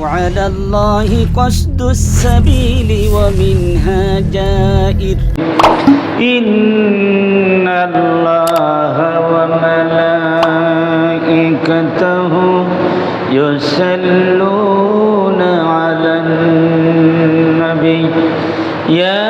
وعلى الله قصد السبيل ومنها جائر إن الله وملائكته يصلون على النبي. يا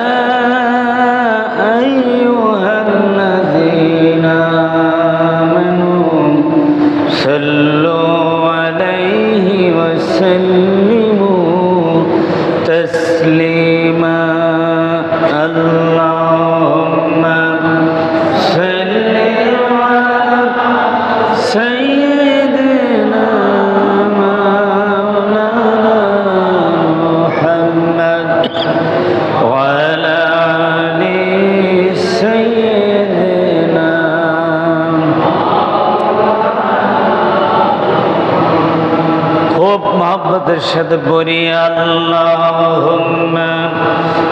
أرشد بني اللهم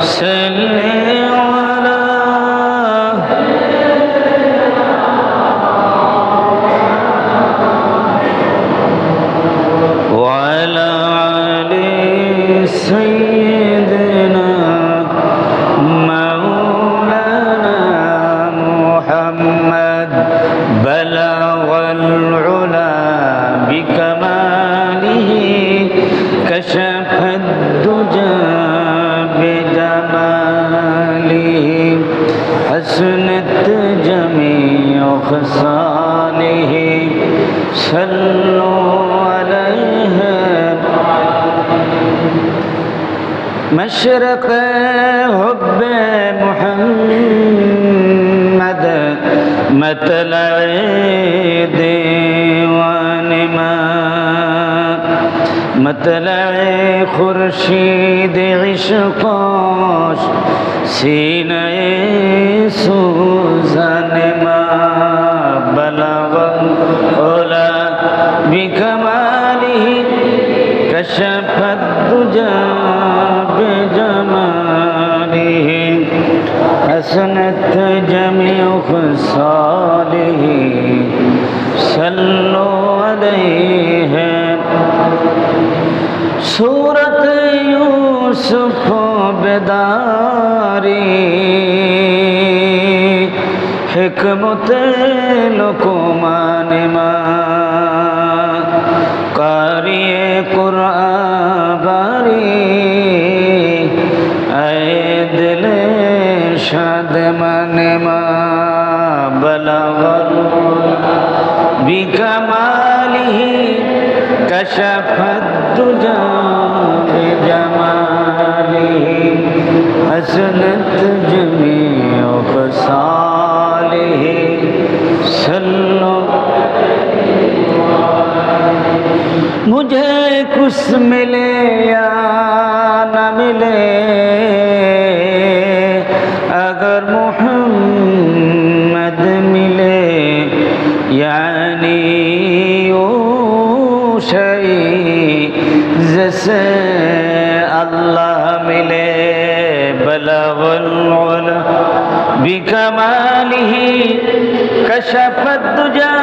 صل على وعلى آل سيدنا مشرق حب محمد مطلع ديوان ما مطلع خورشید عشقاش سینه سوزن حسنت جميع خصاله صلوا عليه سورة يوسف بداري حكمت لقمان बिकमाली कशफुज जमाली असनत जमी सल्लो मुझे कुछ मिले या بكماله كشف الدجى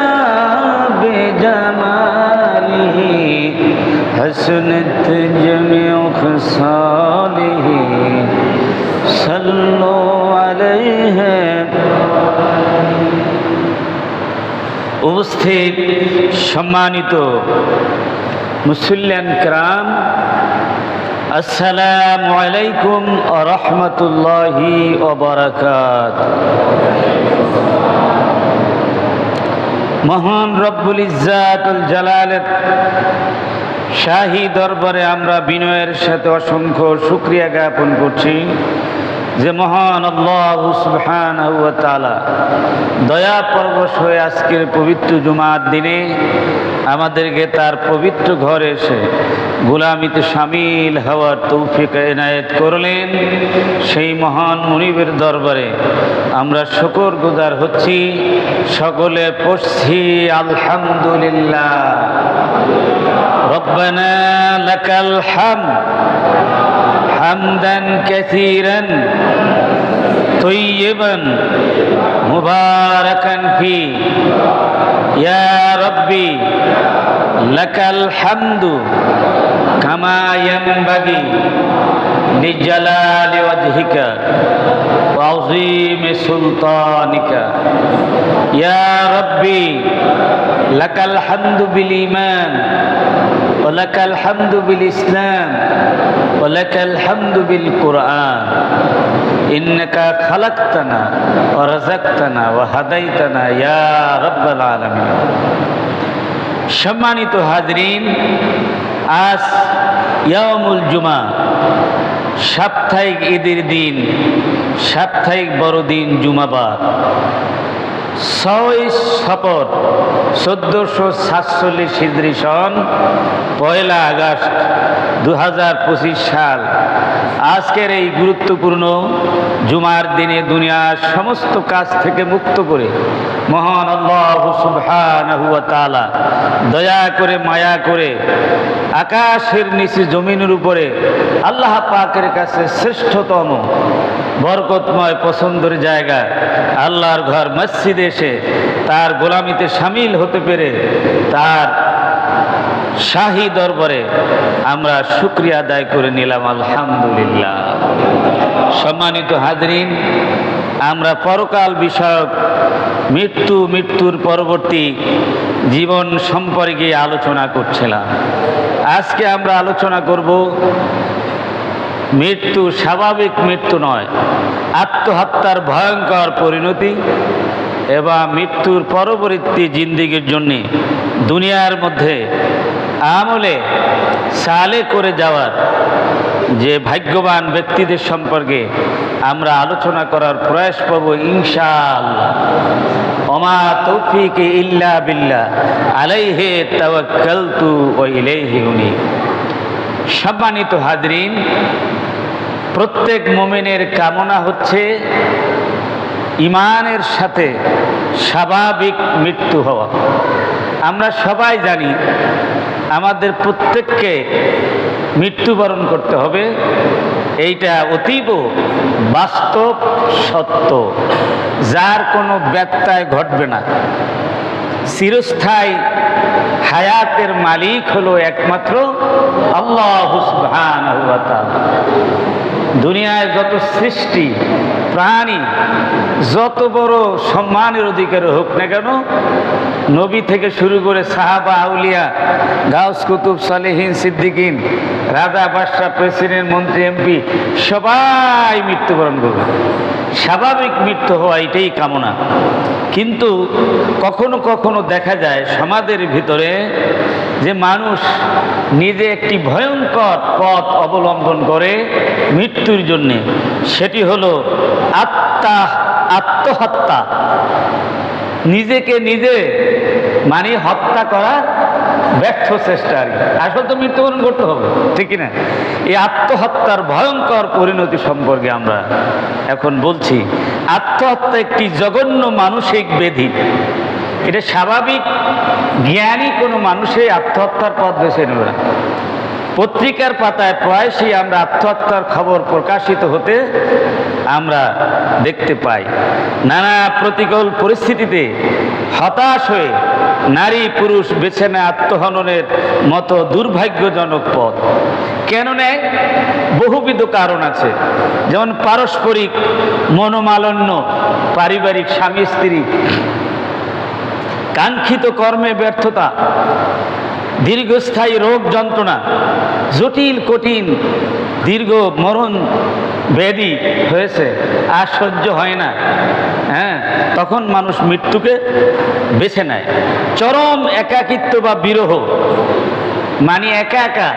بجماله حسنت جميع خصاله صلوا عليه উপস্থিত সম্মানিত মুসল্লান ক্রাম আসসালামু আলাইকুম রহমতুল্লাহি ওবরাকাত মহান রব্বুল ইজাতুল জালালের শাহী দরবারে আমরা বিনয়ের সাথে অসংখ্য শুক্রিয়া জ্ঞাপন করছি। যে মহান আল্লাহ সুবহান দয়া পরবশ হয়ে আজকের পবিত্র জুমার দিনে আমাদেরকে তার পবিত্র ঘরে এসে গুলামিতে সামিল হওয়ার তৌফিক এনায়েত করলেন। সেই মহান মনিবের দরবারে আমরা শকর গুজার হচ্ছি। সকলে পড়ছি, আলহামদুলিল্লাহ। রব্বানা লাকাল حمدا كثيرا طيبا مباركا فيه. يا ربي لك الحمد كما ينبغي لجلال وجهك وعظيم سلطانك. يا ربي لك الحمد بالإيمان ولك الحمد بالإسلام ولك الحمد بالقرآن. إنك খালাক্তানা ও রাজাক্তানা ও হাদাইতানা ইয়া রব্বাল আলমী সম্মানিত হাজরিন, আজ ইয়ামুল জুমা, সাপ্তাহিক ঈদের দিন, সাপ্তাহিক বড়দিন জুমাবাদ ছয় শপথ চোদ্দশো সাতচল্লিশ হিজরি সন, পয়লা আগস্ট দুহাজার পঁচিশ সাল। আজকের এই গুরুত্বপূর্ণ জুমার দিনে দুনিয়ার সমস্ত কাজ থেকে মুক্ত করে মহান আল্লাহ দয়া করে, মায়া করে আকাশের নিচে জমিনের উপরে আল্লাহ পাকের কাছে শ্রেষ্ঠতম বরকতময় পছন্দের জায়গা আল্লাহর ঘর মসজিদে এসে তার গোলামিতে সামিল হতে পেরে তার শাহী দরবারে আমরা শুক্রিয়া আদায় করে নিলাম, আলহামদুলিল্লাহ। সম্মানিত হাজরিন, আমরা পরকাল বিষয়ক মৃত্যু, মৃত্যুর পরবর্তী জীবন সম্পর্কে আলোচনা করছিলাম। আজকে আমরা আলোচনা করব মৃত্যু স্বাভাবিক মৃত্যু নয়, আত্মহত্যার ভয়ঙ্কর পরিণতি এবং মৃত্যুর পরবর্তী জিন্দিগির জন্যে দুনিয়ার মধ্যে আমলে সালে করে যাওয়ার যে ভাগ্যবান ব্যক্তিদের সম্পর্কে আমরা আলোচনা করার প্রয়াস পাব ইনশাল ওমা তৌফিক ইল্লা বিল্লাহ। আলাইহে তাওয়াক্কালতু ও ইলাইহি উনি। সম্মানিত হাজরিন, প্রত্যেক মোমেনের কামনা হচ্ছে ইমানের সাথে স্বাভাবিক মৃত্যু হওয়া। আমরা সবাই জানি আমাদের প্রত্যেককে মৃত্যুবরণ করতে হবে। এইটা অতীব বাস্তব সত্য। যার কোনো ব্যত্যয় ঘটবে না। চিরস্থায়ী হায়াতের মালিক হলো একমাত্র আল্লাহ দুনিয়ায় যত সৃষ্টি প্রাণী যত বড় সম্মানের অধিকার হোক না কেন, নবী থেকে শুরু করে সাহাবা আউলিয়া, গাউস কুতুব সালেহীন, সিদ্দিকিন রাজা বাদশাহ, প্রেসিডেন্ট, মন্ত্রী এমপি সবাই মৃত্যুবরণ করবে। স্বাভাবিক মৃত্যু হওয়া এটাই কামনা। কিন্তু কখনো কখনো দেখা যায় সমাজের ভিতরে যে মানুষ নিজে একটি ভয়ঙ্কর পথ অবলম্বন করে মৃত্যুর জন্যে। সেটি হলো আত্মা, আত্মহত্যা। নিজেকে নিজে মানে হত্যা করার ব্যর্থ চেষ্টা আর আসলে তো মৃত্যুবরণ করতে হবে, ঠিক না এই আত্মহত্যার ভয়ঙ্কর পরিণতি সম্পর্কে আমরা এখন বলছি, আত্মহত্যা একটি জঘন্য মানসিক ব্যাধি এটা স্বাভাবিক জ্ঞানী কোনো মানুষই আত্মহত্যার পথ বেছে নেবে না। পত্রিকার পাতায় প্রায়শই আমরা আত্মহত্যার খবর প্রকাশিত হতে আমরা দেখতে পাই। নানা প্রতিকূল পরিস্থিতিতে হতাশ হয়ে নারী পুরুষ বেছে নেয় আত্মহননের মতো দুর্ভাগ্যজনক পথ। কেন নেয়? বহুবিধ কারণ আছে। যেমন পারস্পরিক মনোমালন্য, পারিবারিক স্বামী স্ত্রী, কাঙ্ক্ষিত কর্মে ব্যর্থতা, দীর্ঘস্থায়ী রোগ যন্ত্রণা, জটিল কঠিন দীর্ঘ মরণ ব্যাধি হয়েছে, আর সহ্য হয় না। হ্যাঁ তখন মানুষ মৃত্যুকে বেছে নেয়। চরম একাকিত্ব বা বিরহ মানে একা একা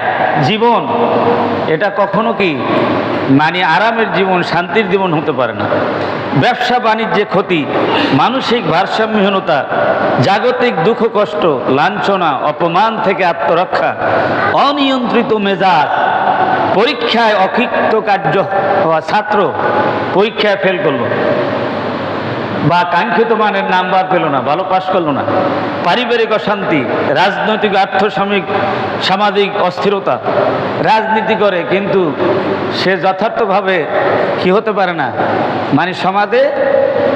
জীবন, এটা কখনো কি মানে আরামের জীবন, শান্তির জীবন হতে পারে না। ব্যবসা, বাণিজ্যে ক্ষতি, মানসিক ভারসাম্যহীনতা, জাগতিক দুঃখ, কষ্ট, লাঞ্ছনা, অপমান থেকে আত্মরক্ষা, অনিয়ন্ত্রিত মেজাজ পরীক্ষায় অকৃত কার্য হওয়া ছাত্র পরীক্ষায় ফেল করল। বা কাঙ্ক্ষিত মানের নাম্বার পেল না, ভালো পাশ করল না। পারিবারিক অশান্তি, রাজনৈতিক আর্থসামিক সামাজিক অস্থিরতা, রাজনীতি করে, কিন্তু সে যথার্থভাবে কি হতে পারে না? মানে সমাজে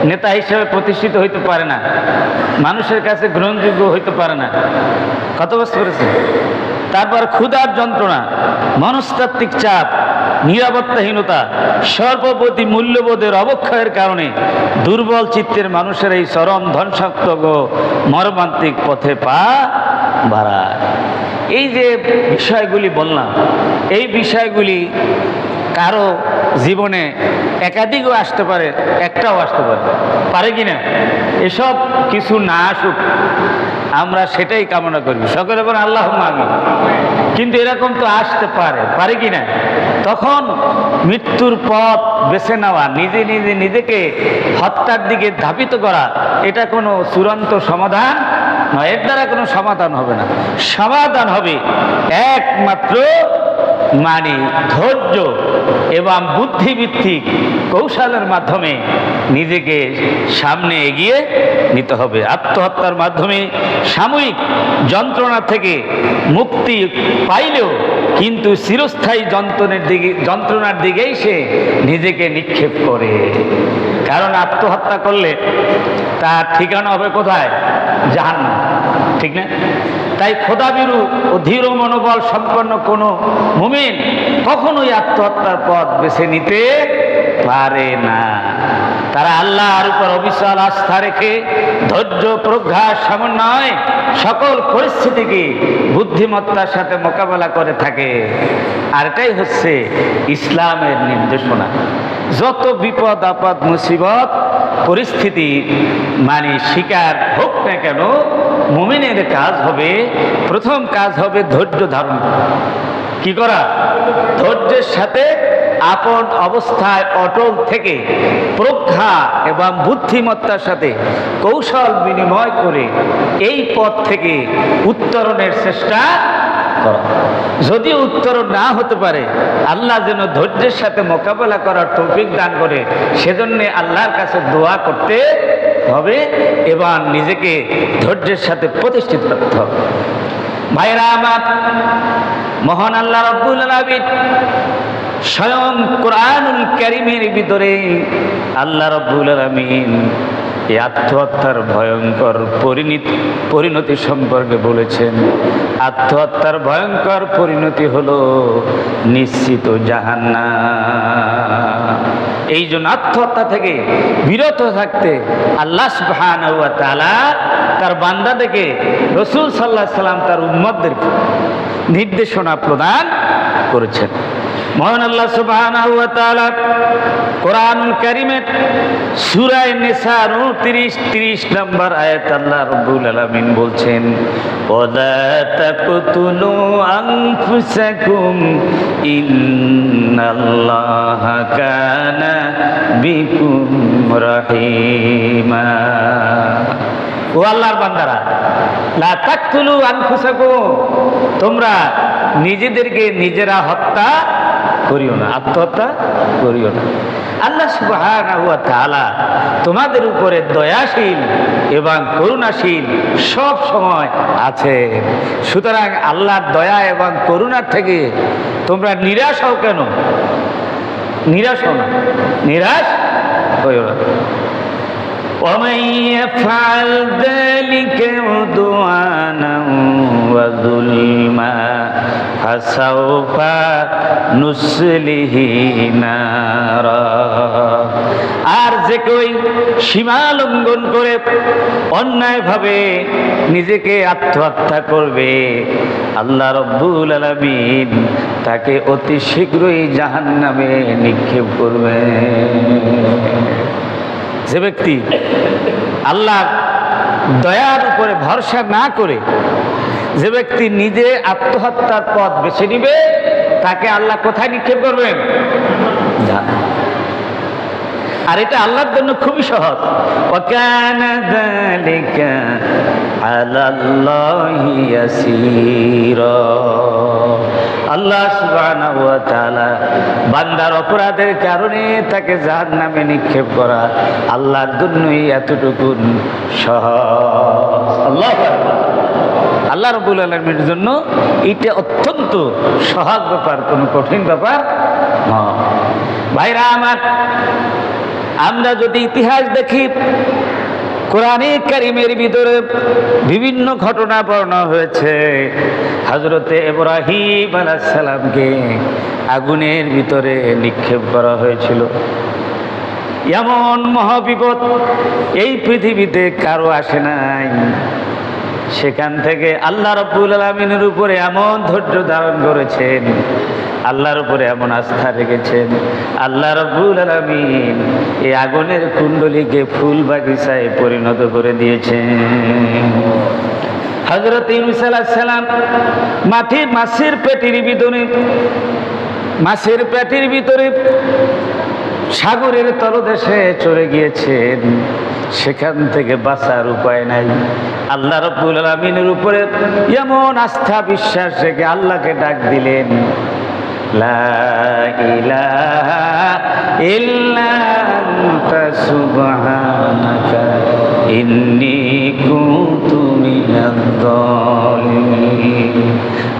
নেতা হিসেবে প্রতিষ্ঠিত হইতে পারে না। মানুষের কাছে গ্রহণযোগ্য হইতে পারে না। কত বুঝতে পেরেছে তারপর ক্ষুধার যন্ত্রণা, মনস্তাত্ত্বিক চাপ নিরাপত্তাহীনতা সর্বপ্রতি মূল্যবোধের অবক্ষয়ের কারণে দুর্বল চিত্তের মানুষের এই চরম ধ্বংসাত্মক মর্মান্তিক পথে পা বাড়ায়। এই যে বিষয়গুলি বললাম, এই বিষয়গুলি কারও জীবনে একাধিকও আসতে পারে, একটাও আসতে পারে। পারে কি না? এসব কিছু না আসুক আমরা সেটাই কামনা করি। সকলে বলেন আল্লাহ আমি কিন্তু এরকম তো আসতে পারে পারে কি না? তখন মৃত্যুর পথ বেছে নেওয়া, নিজে নিজে নিজেকে হত্যার দিকে ধাবিত করা, এটা কোনো চূড়ান্ত সমাধান নয়। এর দ্বারা কোনো সমাধান হবে না। সমাধান হবে একমাত্র মানে ধৈর্য এবং বুদ্ধিভিত্তিক কৌশলের মাধ্যমে নিজেকে সামনে এগিয়ে নিতে হবে। আত্মহত্যার মাধ্যমে সাময়িক যন্ত্রণা থেকে মুক্তি পাইলেও কিন্তু চিরস্থায়ী যন্ত্রণের দিকে যন্ত্রণার দিকেই সে নিজেকে নিক্ষেপ করে। কারণ আত্মহত্যা করলে তার ঠিকানা হবে কোথায়? জাহান্নাম। ঠিক না? তাই খোদাবিরু ও ধীর মনোবল সম্পন্ন কোনো মুমিন কখনোই আত্মহত্যার পথ বেছে নিতে পারে না। তারা আল্লাহর উপর অবিশ্বাস আস্থা রেখে ধৈর্য, প্রজ্ঞা, সমন্বয় সকল পরিস্থিতিকে বুদ্ধিমত্তার সাথে মোকাবেলা করে থাকে। আর এটাই হচ্ছে ইসলামের নির্দেশনা। যত বিপদ, আপদ, মুসিবত, পরিস্থিতি মানে শিকার হোক না কেন, মুমিনের কাজ হবে, প্রথম কাজ হবে ধৈর্য ধারণ। কি করা? ধৈর্যের সাথে আপন অবস্থায় অটল থেকে প্রজ্ঞা এবং বুদ্ধিমত্তার সাথে কৌশল বিনিময় করে এই পথ থেকে উত্তরণের চেষ্টা করা। যদি উত্তরণ না হতে পারে, আল্লাহ যেন ধৈর্যের সাথে মোকাবেলা করার তৌফিক দান করে, সেজন্য আল্লাহর কাছে দোয়া করতে হবে এবং নিজেকে ধৈর্যের সাথে প্রতিষ্ঠিত করতে হবে। ভাইরা আমার মহান আল্লাহ রব্বুল আলামিন স্বয়ং কোরআনুল ক্যারিমের ভিতরে আল্লাহ রব্বুল আলামিন এই আত্মহত্যার ভয়ঙ্কর পরিণতি পরিণতি সম্পর্কে বলেছেন। আত্মহত্যার ভয়ঙ্কর পরিণতি হলো নিশ্চিত জাহান্না এই জন্য আত্মহত্যা থেকে বিরত থাকতে আল্লাহ তাআলা তার বান্দাদেরকে রসুল সাল্লাহ সাল্লাম তার উম্মতদেরকে নির্দেশনা প্রদান করেছেন। মহান আল্লাহ সুবহানাহু ওয়া তাআলা কোরআনুল কারীমের সূরা নিসার 29 30 নম্বর আয়াত আল্লাহ আলামিন বলছেন বিকুম তোমরা নিজেদেরকে নিজেরা হত্যা করিও না। আত্মহত্যা করিও না। আল্লাহ সুবাহ তোমাদের উপরে দয়াশীল এবং করুণাশীল সব সময় আছে। সুতরাং আল্লাহর দয়া এবং করুণার থেকে তোমরা নিরাশ হও কেন? নিরাশ হও না। নিরাশ হইও না। ومن يفعل ذلك عدوانا وظلما فسوف نسله نارا আর যে কই সীমা লঙ্ঘন করে অন্যায়ভাবে নিজেকে আত্মহত্যা করবে আল্লাহ রব্বুল আলামিন তাকে অতি শীঘ্রই জাহান্নামে নিক্ষেপ করবে যে ব্যক্তি আল্লাহ দয়ার উপরে ভরসা না করে যে ব্যক্তি নিজে আত্মহত্যার পথ বেছে নিবে, তাকে আল্লাহ কোথায় নিক্ষেপ করবেন? আর এটা আল্লাহর জন্য খুবই সহজ। আল্লাহ আল্লাহ বান্দার অপরাধের কারণে তাকে জাহান্নামে নিক্ষেপ করা আল্লাহর জন্যই এতটুকু সহ আল্লাহু রবুল আলমীর জন্য এটা অত্যন্ত সহজ ব্যাপার, কোনো কঠিন ব্যাপার ভাইরা আমার, আমরা যদি ইতিহাস দেখি কোরআনে কারিমের ভিতরে বিভিন্ন ঘটনা বর্ণনা হয়েছে। হজরতে ইব্রাহিম আলাইসালামকে আগুনের ভিতরে নিক্ষেপ করা হয়েছিল। এমন মহাবিপদ এই পৃথিবীতে কারও আসে নাই। সেখান থেকে আল্লাহ রব্বুল আলমিনের উপরে এমন ধৈর্য ধারণ করেছেন, আল্লাহর উপরে এমন আস্থা রেখেছেন, আল্লাহ রব্বুল আলমিন এই আগুনের কুণ্ডলীকে ফুল বাগিচায় পরিণত করে দিয়েছেন। হজরত ইউনুস মাটি মাছের পেটির ভিতরে, মাছের পেটির ভিতরে সাগরের তলদেশে চলে গিয়েছেন। সেখান থেকে বাঁচার উপায় নাই। আল্লাহ রব্বুল আলমিনের উপরে এমন আস্থা বিশ্বাস রেখে আল্লাহকে ডাক দিলেন, লা ইল্লা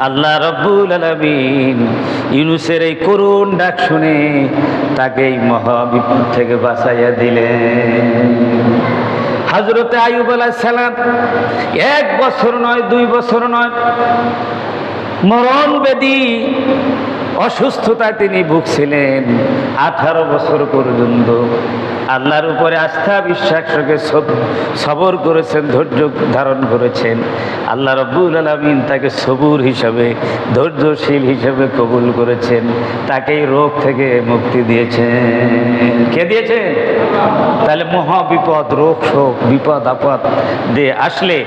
আল্লাহ রব্বুল আলমিন ইউনুসের এই করুণ ডাক শুনে তাকে এই মহাবিপদ থেকে বাঁচাইয়া দিলেন। হজরতে আয়ুব সালাম এক বছর নয়, দুই বছর নয়, মরণ বেদি অসুস্থতায় তিনি ভুগছিলেন। আঠারো বছর পর্যন্ত আল্লাহর উপরে আস্থা বিশ্বাস রেখে সবর করেছেন, ধৈর্য ধারণ করেছেন। আল্লাহ রব্বুল আলমিন তাকে সবুর হিসাবে, ধৈর্যশীল হিসাবে কবুল করেছেন। তাকেই রোগ থেকে মুক্তি দিয়েছেন। কে দিয়েছেন? তাহলে মহা বিপদ রোগ, শোক, বিপদ, আপদ দিয়ে আসলে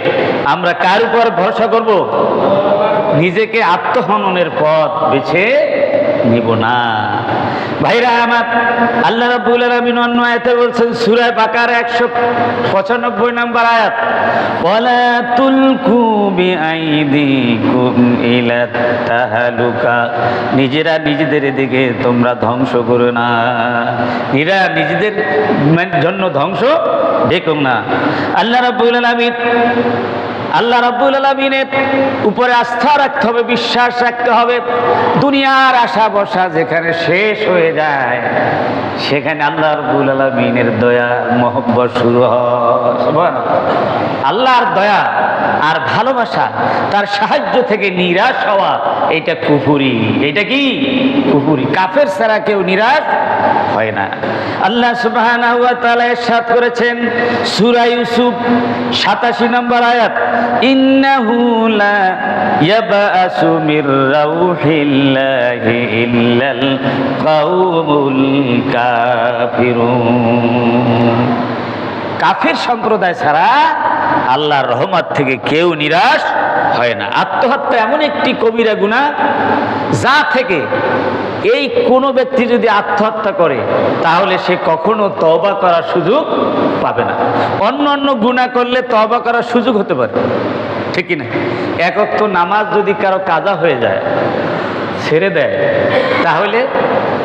আমরা কার উপর ভরসা করব? নিজেকে আত্মহননের পথ বেছে নিব না। ভাইরা আমার আল্লাহ রাব্বুল আলামিন অন্য আয়াতে বলছেন, সূরা বাকার 195 নম্বর আয়াত, ওয়ালা তুলকু বিআইদিকুম ইলা তাহালুকা নিজেরা নিজেদের দিকে তোমরা ধ্বংস করো না। এরা নিজেদের মানে জন্য ধ্বংস দেখো না। আল্লাহ রাব্বুল আলামিন আল্লাহ রাব্বুল আলমিনের উপরে আস্থা রাখতে হবে, বিশ্বাস রাখতে হবে। দুনিয়ার আশা বসা যেখানে শেষ হয়ে যায়। সেখানে আল্লাহ রব্বুল আলমিনের দয়া, মহব্বত শুরু হয়। আল্লাহর দয়া আর ভালোবাসা, তার সাহায্য থেকে নিরাশ হওয়া, এটা কুফুরি। এটা কি? কুফুরি। কাফের ছাড়া কেউ নিরাশ হয় না। আল্লাহ তাআলা ইরশাদ করেছেন সূরা ইউসুফ 87 নম্বর আয়াত, ইন্নাহু লা মির রাউহিল্লাহি ইল্লাল কাউমুল কাফিরুন কাফের সম্প্রদায় ছাড়া আল্লাহর রহমত থেকে কেউ নিরাশ হয় না। আত্মহত্যা এমন একটি কবিরা গুণা, যা থেকে এই কোনো ব্যক্তি যদি আত্মহত্যা করে, তাহলে সে কখনো তবা করার সুযোগ পাবে না। অন্য অন্য গুণা করলে তবা করার সুযোগ হতে পারে। ঠিক না? একক তো নামাজ যদি কারও কাজা হয়ে যায়, ছেড়ে দেয়, তাহলে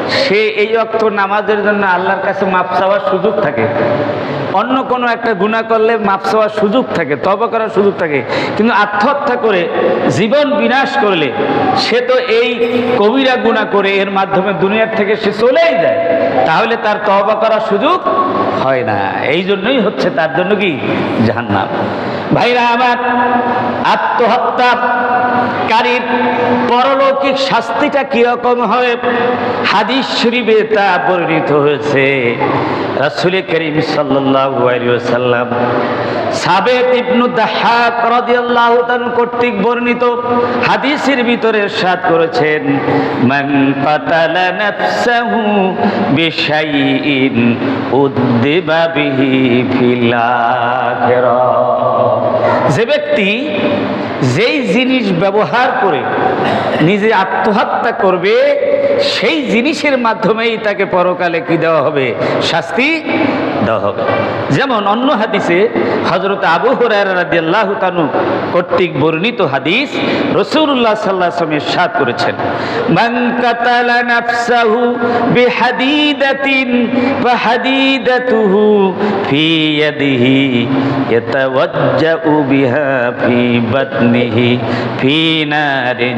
সে এই অক্ত নামাজের জন্য আল্লাহর কাছে মাপ চাওয়ার সুযোগ থাকে। অন্য কোনো একটা গুণা করলে মাপ চাওয়ার সুযোগ থাকে তবা করার সুযোগ থাকে। কিন্তু আত্মহত্যা করে, জীবন বিনাশ করলে সে তো এই কবিরা গুণা করে, এর মাধ্যমে দুনিয়ার থেকে সে চলেই যায়। তাহলে তার তবা করার সুযোগ হয় না। এই জন্যই হচ্ছে তার জন্য কি? জাহান্নাম। ভাইরা আমার আত্মহত্যাকারীর পরলৌকিক শাস্তিটা কীরকম হয়? হাদিস শরীফে তা বর্ণিত হয়েছে। রাসূল করিম ওয়াসাল্লাম সাবেত ইবনু দাহাক রাদিয়াল্লাহু তাআলা কর্তৃক বর্ণিত হাদিসের ভিতরে ইরশাদ করেছেন, মান কাতালা নাফসাহু বিশাইইন উদ্দিবা বিহি ফিল আখিরাহ। যে ব্যক্তি যেই জিনিস ব্যবহার করে নিজে আত্মহত্যা করবে সেই জিনিসের মাধ্যমেই তাকে পরকালে কি দেওয়া হবে? শাস্তি দেওয়া হবে। যেমন অন্য হাদিসে হজরত আবু হরাহ তানু কর্তৃক বর্ণিত হাদিস রসুল্লাহ সাল্লাহ আসলামের সাদ করেছেন। মান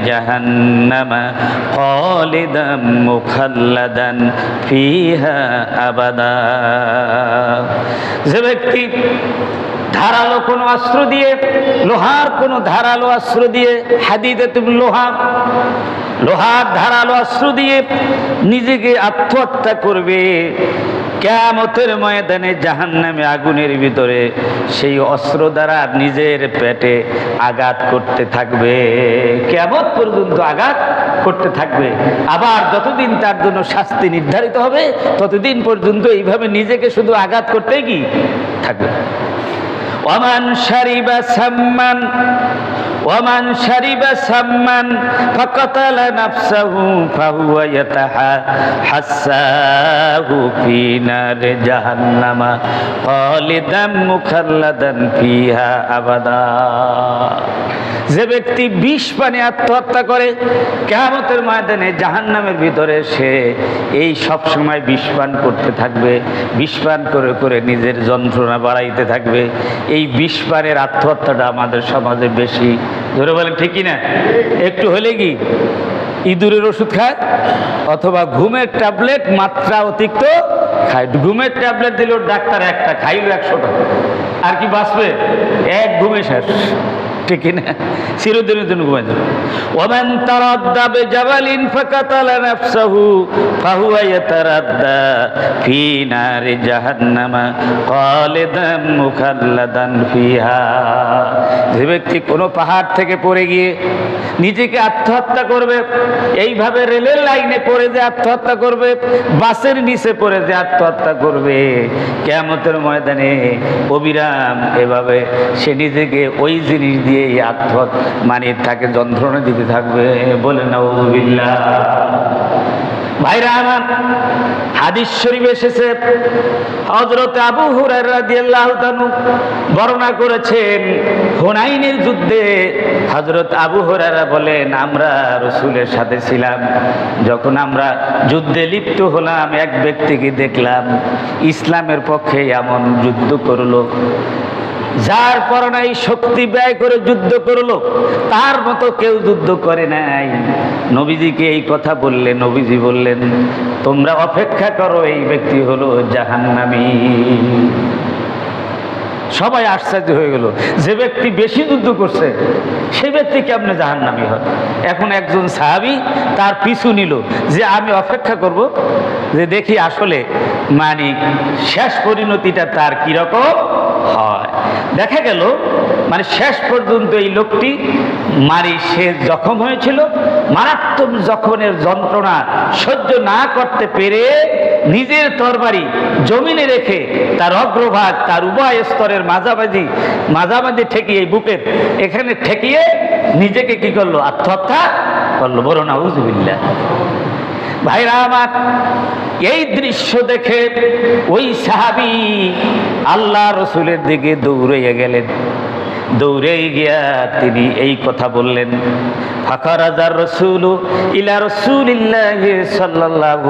জাহান্নামা মুখাল্লাদান ফিহা আবাদা। যে ব্যক্তি ধারালো কোনো অস্ত্র দিয়ে, লোহার কোনো ধারালো অস্ত্র দিয়ে, হাদিদে তুমি লোহা, লোহার ধারালো অস্ত্র দিয়ে নিজেকে আত্মহত্যা করবে কেমতের ময়দানে জাহান নামে আগুনের ভিতরে সেই অস্ত্র দ্বারা নিজের পেটে আঘাত করতে থাকবে। কেমত পর্যন্ত আঘাত করতে থাকবে। আবার যতদিন তার জন্য শাস্তি নির্ধারিত হবে, ততদিন পর্যন্ত এইভাবে নিজেকে শুধু আঘাত করতেই কি? থাকবে। ওমান শারিবা সাম্মান ওমান শারিবা সাম্মান ফাকাতালা নাফসাহু ফাহুয়া ইয়াতাহা হাসাহু ফি নার জাহান্নামা খালিদাম মুখাল্লাদান ফিহা আবাদা। যে ব্যক্তি বিষ পানে আত্মহত্যা করে, কেয়ামতের ময়দানে জাহান্নামের ভিতরে সে এই সব সময় বিষ পান করতে থাকবে, বিষ পান করে করে নিজের যন্ত্রণা বাড়াইতে থাকবে। এই বিষ পানের আত্মহত্যাটা আমাদের সমাজে বেশি। ধরে বলেন ঠিকই না একটু হলে কি? ইঁদুরের ওষুধ খায়? অথবা ঘুমের ট্যাবলেট মাত্রা অতিরিক্ত খায়। ঘুমের ট্যাবলেট দিল ডাক্তার একটা খাইল একশোটা। আর কি বাঁচবে? এক ঘুমে শেষ। ঠিক না চিরদিনের জন্য যাবে। ওমান ফাকাতালা নাফসাহু জাহান্নামা ফিহা। যে ব্যক্তি কোনো পাহাড় থেকে পড়ে গিয়ে নিজেকে আত্মহত্যা করবে, এইভাবে রেলের লাইনে পড়ে যে আত্মহত্যা করবে, বাসের নিচে পড়ে যে আত্মহত্যা করবে, কেয়ামতের ময়দানে অবিরাম এভাবে সে নিজেকে ওই জিনিস দিয়ে আত্মহত্যা মানে তাকে যন্ত্রণা দিতে থাকবে বলে না ভাইরা আমার হাদিস শরীফ এসেছে হজরত আবু হুরায়রা রাদিয়াল্লাহু তাআলা বর্ণনা করেছেন, হুনাইনের যুদ্ধে হজরত আবু হুরায়রা বলেন, আমরা রসুলের সাথে ছিলাম, যখন আমরা যুদ্ধে লিপ্ত হলাম, এক ব্যক্তিকে দেখলাম, ইসলামের পক্ষে এমন যুদ্ধ করল। যার পরনাই শক্তি ব্যয় করে যুদ্ধ করল, তার মতো কেউ যুদ্ধ করে নাই। নবীজিকে এই কথা বললে, নবীজি বললেন, তোমরা অপেক্ষা করো, এই ব্যক্তি হলো জাহান্নামী। সবাই আশ্চর্য হয়ে গেল, যে ব্যক্তি বেশি যুদ্ধ করছে, সে ব্যক্তি কেমনে জাহান্নামী হয়? এখন একজন সাহাবি তার পিছু নিল, যে আমি অপেক্ষা করব, যে দেখি আসলে মানে শেষ পরিণতিটা তার কীরকম? হয়। দেখা গেল মানে শেষ পর্যন্ত এই লোকটি মারি, সে জখম হয়েছিল। মারাত্মক জখমের যন্ত্রণা সহ্য না করতে পেরে নিজের তরবারি জমিনে রেখে তার অগ্রভাগ, তার উভয় স্তরের মাঝামাঝি মাঝামাঝি ঠেকিয়ে বুকের এখানে ঠেকিয়ে নিজেকে কি করল? আত্মহত্যা করল। বড় না ভাইরা আমার, এই দৃশ্য দেখে ওই সাহাবি আল্লাহ রসুলের দিকে দৌড়ে গেলেন। দৌড়ে গিয়া তিনি এই কথা বললেন ফাঁকা রাজার রসুল ইলা সাল্লাল্লাহু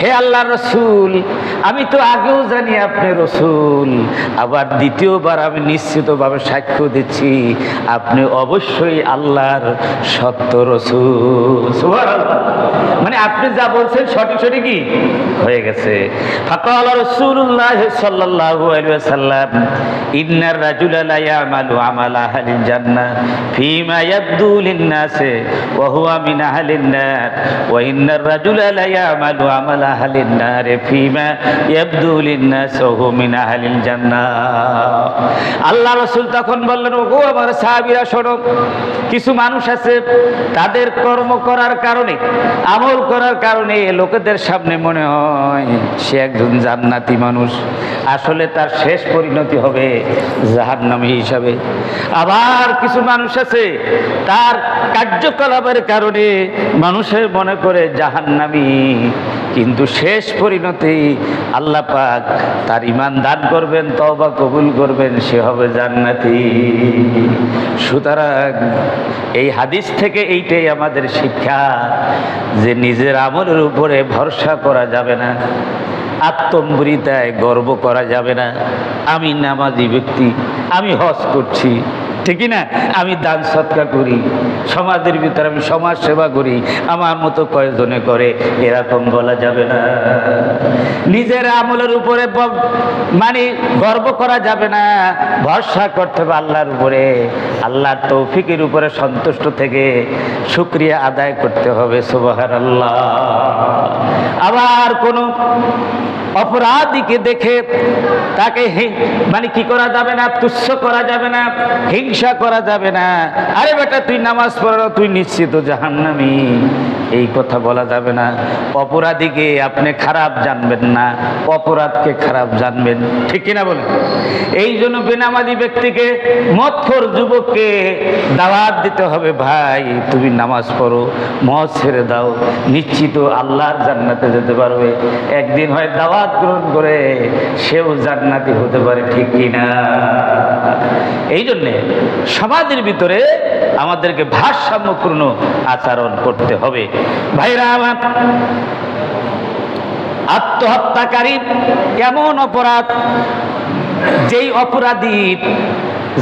হে আল্লাহ রসুল, আমি তো আগেও জানি আপনি রসুল, আবার দ্বিতীয়বার আমি নিশ্চিতভাবে সাক্ষ্য দিচ্ছি, আপনি অবশ্যই আল্লাহর সত্য রসুল। মানে আপনি যা বলছেন সঠিক সঠিকই হয়ে গেছে। ফাকাল রাসূলুল্লাহ নারে ফিমা ইয়াবদু লিন-নাস ওয়া মিন আহলিল জান্নাহ। আল্লাহ রাসূল তখন বললেন, ওগো আমার সাহাবীরা, শোনো, কিছু মানুষ আছে, তাদের কর্ম করার কারণে, আমল করার কারণে লোকেদের সামনে মনে হয় সে একজন জান্নাতি মানুষ। আসলে তার শেষ পরিণতি হবে জাহান্নামী হিসাবে। আবার কিছু মানুষ আছে, তার কার্যকলাপের কারণে মানুষের মনে করে জাহান্নামী। কিন্তু শেষ পরিণতি আল্লাহ পাক তার ইমান দান করবেন, তওবা কবুল করবেন, সে হবে জান্নাতি। সুতরাং এই হাদিস থেকে এইটাই আমাদের শিক্ষা যে নিজের আমলের উপরে ভরসা করা যাবে না আত্মম্বরিতায় গর্ব করা যাবে না। আমি নামাজি ব্যক্তি, আমি হজ করছি ঠিকই না? আমি দান সৎকার করি, সমাজের ভিতরে আমি সমাজ সেবা করি, আমার মতো কয়েকজনে করে, এরকম বলা যাবে না। নিজের আমলের উপরে মানে গর্ব করা যাবে না। ভরসা করতে হবে আল্লাহর উপরে। আল্লাহর তৌফিকের উপরে সন্তুষ্ট থেকে শুক্রিয়া আদায় করতে হবে সুবাহার আল্লাহ আবার কোনো অপরাধীকে দেখে তাকে মানে কি করা যাবে না, তুচ্ছ করা যাবে না, হিংসা করা যাবে না। আরে বেটা, তুই নামাজ পড়ো, তুই নিশ্চিত জাহান্নামি। এই কথা বলা যাবে না। অপরাধীকে আপনি খারাপ জানবেন না, অপরাধকে খারাপ জানবেন। ঠিক কিনা বলেন এই জন্য বেনামাজি ব্যক্তিকে, মৎখর যুবককে দাওয়াত দিতে হবে, ভাই, তুমি নামাজ পড়ো, মদ ছেড়ে দাও, নিশ্চিত আল্লাহর জান্নাতে যেতে পারবে। একদিন হয় দাওয়াত গ্রহণ করে, সেও জান্নাতি হতে পারে, ঠিক কিনা? এই জন্যে সমাজের ভিতরে আমাদেরকে ভারসাম্যপূর্ণ আচরণ করতে হবে। ভাইরা আমার আত্মহত্যাকারী কেমন অপরাধ? যেই অপরাধী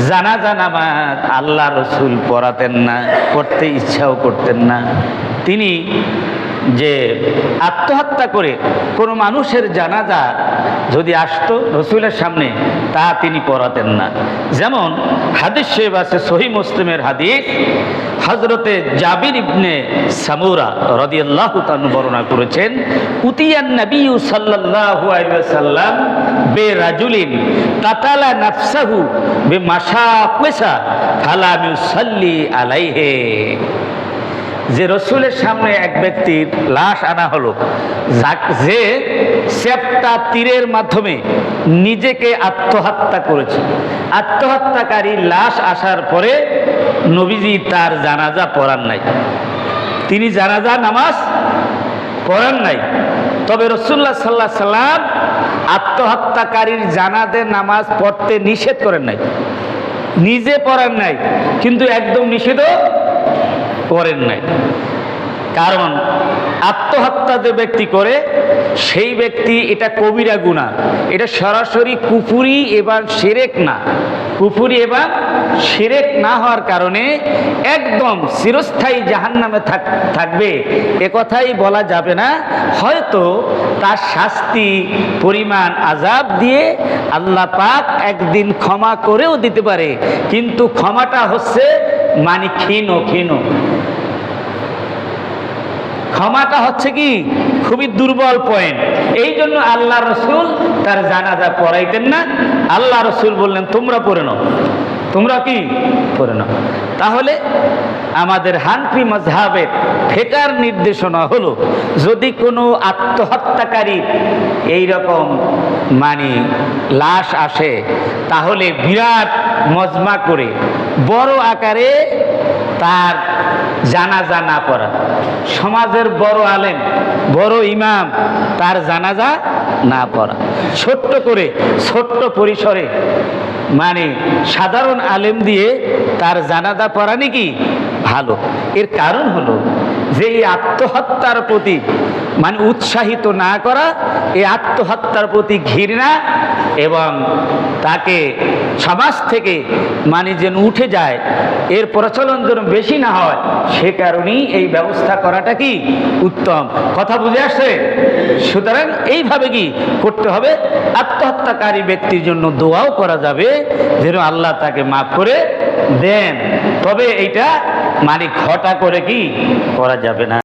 জানাজা, নামাজ আল্লাহ রসুল পড়াতেন না, পড়তে ইচ্ছাও করতেন না, তিনি যে আত্মহত্যা করে কোনো মানুষের জানাজা যদি আসত রসুলের সামনে, তা তিনি পড়াতেন না। যেমন হাদিস শৈব আছে, সহি মুসলিমের হাদিস হজরতে জাবির ইবনে সামুরা রদিয়াল্লাহু তানু বর্ণনা করেছেন উতিয়ান নবী সাল্লাল্লাহু আলাইহি বে রাজুলিন তাতালা নাফসাহু বে মাসা মাশাকিসা ফালাম ইউসাল্লি আলাইহি। যে রসুলের সামনে এক ব্যক্তির লাশ আনা হলো যে সেপটা তীরের মাধ্যমে নিজেকে আত্মহত্যা করেছে। আত্মহত্যাকারী লাশ আসার পরে নবীজি তার জানাজা পড়ান নাই। তিনি জানাজা, নামাজ পড়ান নাই। তবে রসুল্লাহ সাল্লাহ সাল্লাম আত্মহত্যাকারীর জানাজে নামাজ পড়তে নিষেধ করেন নাই। নিজে পড়ান নাই, কিন্তু একদম নিষেধও করেন নাই। কারণ আত্মহত্যা যে ব্যক্তি করে, সেই ব্যক্তি এটা কবিরা গুণা এটা সরাসরি কুপুরি এবং সেরেক না। কুপুরি এবং সেরেক না হওয়ার কারণে একদম চিরস্থায়ী জাহান নামে থাকবে। এ কথাই বলা যাবে না। হয়তো তার শাস্তি, পরিমাণ আজাব দিয়ে আল্লাহ পাক একদিন ক্ষমা করেও দিতে পারে। কিন্তু ক্ষমাটা হচ্ছে মানে ক্ষীণ ক্ষীণ। ক্ষমাটা হচ্ছে কি? খুবই দুর্বল পয়েন্ট এই জন্য আল্লাহ রসুল তার জানাজা পড়াইতেন না। আল্লাহ রসুল বললেন, তোমরা পড়ে নাও। তোমরা কি? পড়ে নাও। তাহলে আমাদের হানফি মজহাবের ফেকার নির্দেশনা হলো, যদি কোনো আত্মহত্যাকারী এই রকম মানে লাশ আসে, তাহলে বিরাট মজমা করে বড় আকারে তার জানাজা না পড়া। সমাজের বড় আলেম, বড় ইমাম, তার জানাজা না পড়া। ছোট্ট করে, ছোট্ট পরিসরে মানে সাধারণ আলেম দিয়ে তার জানাজা পড়া নাকি ভালো। এর কারণ হলো যে এই আত্মহত্যার প্রতি মানে উৎসাহিত না করা এই আত্মহত্যার প্রতি ঘৃণা এবং তাকে সমাজ থেকে মানে যেন উঠে যায়, এর প্রচলন যেন বেশি না হয়, সে কারণেই এই ব্যবস্থা করাটা কি উত্তম। কথা বুঝে আসছে? সুতরাং এইভাবে কি করতে হবে? আত্মহত্যাকারী ব্যক্তির জন্য দোয়াও করা যাবে, যেন আল্লাহ তাকে মাফ করে দেন। তবে এইটা মানে ঘটা করে কি করা যাবে না।